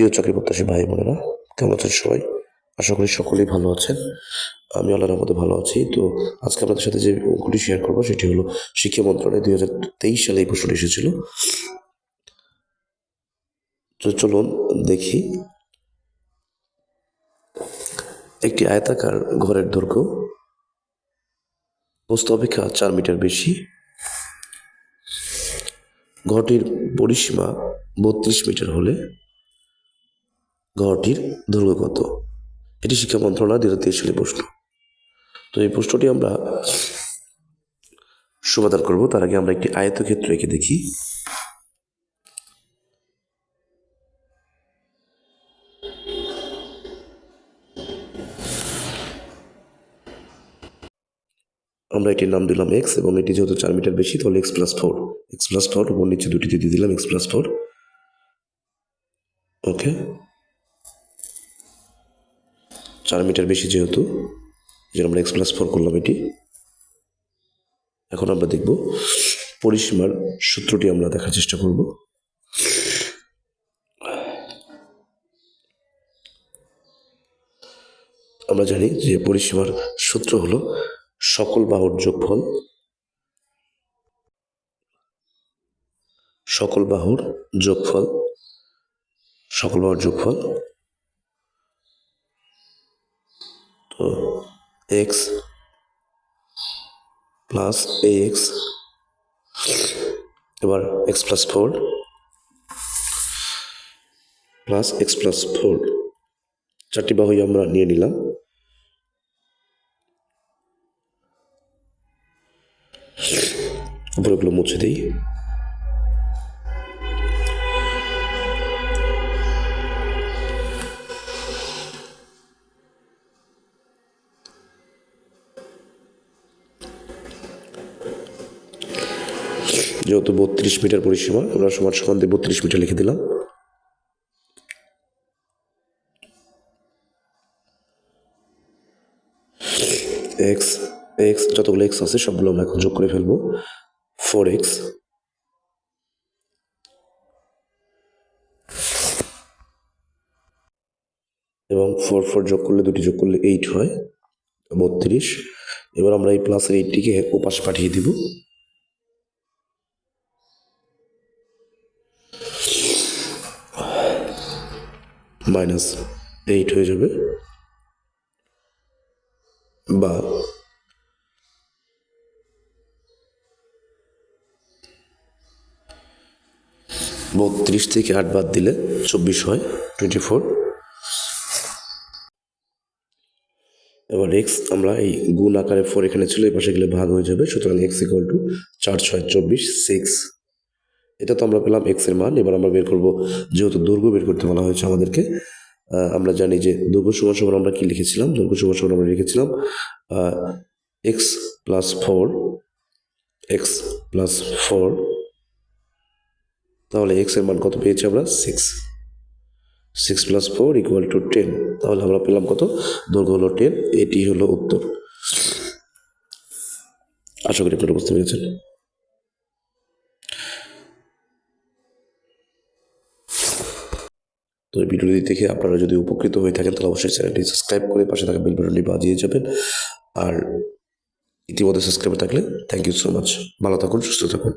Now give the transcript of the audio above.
প্রিয় চাকরি প্রত্যাশী ভাই বোনেরা, কেমন আছেন সবাই? আশা করি সকলেই ভালো আছেন। আমি আল্লাহর মধ্যে ভালো আছি। তো আজকে আপনাদের সাথে যে অঙ্কটি শেয়ার করব, সেটি হলো শিক্ষা মন্ত্রণালয় দুই হাজার তেইশ সালে এই প্রশ্নটি এসেছিল। তো চলুন দেখি। একটি আয়তাকার ঘরের দৈর্ঘ্য পোস্ত অপেক্ষা চার মিটার বেশি। ঘরটির পরিসীমা বত্রিশ মিটার হলে ঘরটির দৈর্ঘ্য কত? এটি শিক্ষা মন্ত্রণালয় দু হাজার প্রশ্ন। তো এই প্রশ্নটি আমরা সমাধান করব। তার আগে আমরা একটি আয়তক্ষেত্র এঁকে দেখি। আমরা এটির নাম দিলাম এক্স এবং এটি যেহেতু চার মিটার বেশি, তাহলে X plus four X plus four উপর নিচে দুটিতে দিয়ে দিলাম এক্স প্লাস ফোর ওকে চার মিটার বেশি যেহেতু যেন আমরা এক্স প্লাস ফোর করলাম এটি। এখন আমরা দেখব পরিসীমার সূত্রটি আমরা দেখার চেষ্টা করব। আমরা জানি যে পরিসীমার সূত্র হলো সকল বাহুর যোগফল, সকল বাহুর যোগফল, সকল বাহুর যোগফল তো এক্স প্লাস এ এক্স এবার X plus four plus X plus four চারটি বাহুই আমরা নিয়ে নিলাম। উপরেগুলো মুছে দিই। যেহেতু বত্রিশ মিটার পরিসীমা, আমরা সমান সমান দিয়ে বত্রিশ মিটার লিখে দিলাম। এক্স এক্স যতগুলো এক্স আছে, সবগুলো আমরা এখন যোগ করে ফেলব। Four X. এবং ফোর ফোর যোগ করলে, দুটি যোগ করলে, এইট হয়, বত্রিশ। এবার আমরা এই প্লাসের এইটটিকে ওপাশ পাঠিয়ে দিব। মাইনাস এইট হয়ে যাবে। বা বত্রিশ থেকে আট বাদ দিলে চব্বিশ হয় টোয়েন্টি ফোর এবার এক্স আমরা এই গুণ আকারে ফোর এখানে ছিল এই পাশে গেলে ভাগ হয়ে যাবে, সুতরাং এক্স ইকুয়াল টু চার ছয় চব্বিশ সিক্স এটা তো আমরা পেলাম এক্সের মান, এবার আমরা বের করব যেহেতু দুর্গ বের করতে বলা হয়েছে আমাদেরকে আমরা জানি যে দুর্গ সমান সমান আমরা কি লিখেছিলাম? দুর্গ সমান সমান আমরা লিখেছিলাম X plus four X plus four তাহলে এক্সের মান কত পেয়েছি আমরা? Six six plus four equal to ten তাহলে আমরা পেলাম কত? দৈর্ঘ্য হলো টেন এটি হলো উত্তর। আশা করি আপনারা বুঝতে পেরেছেন। তো এই ভিডিওটি দেখে আপনারা যদি উপকৃত হয়ে থাকেন, তাহলে অবশ্যই চ্যানেলটি সাবস্ক্রাইব করে পাশে থাকা বেল বাটনটি বাজিয়ে যাবেন। আর ইতিমধ্যে সাবস্ক্রাইব থাকলে থ্যাংক ইউ সো মাচ ভালো থাকুন, সুস্থ থাকুন।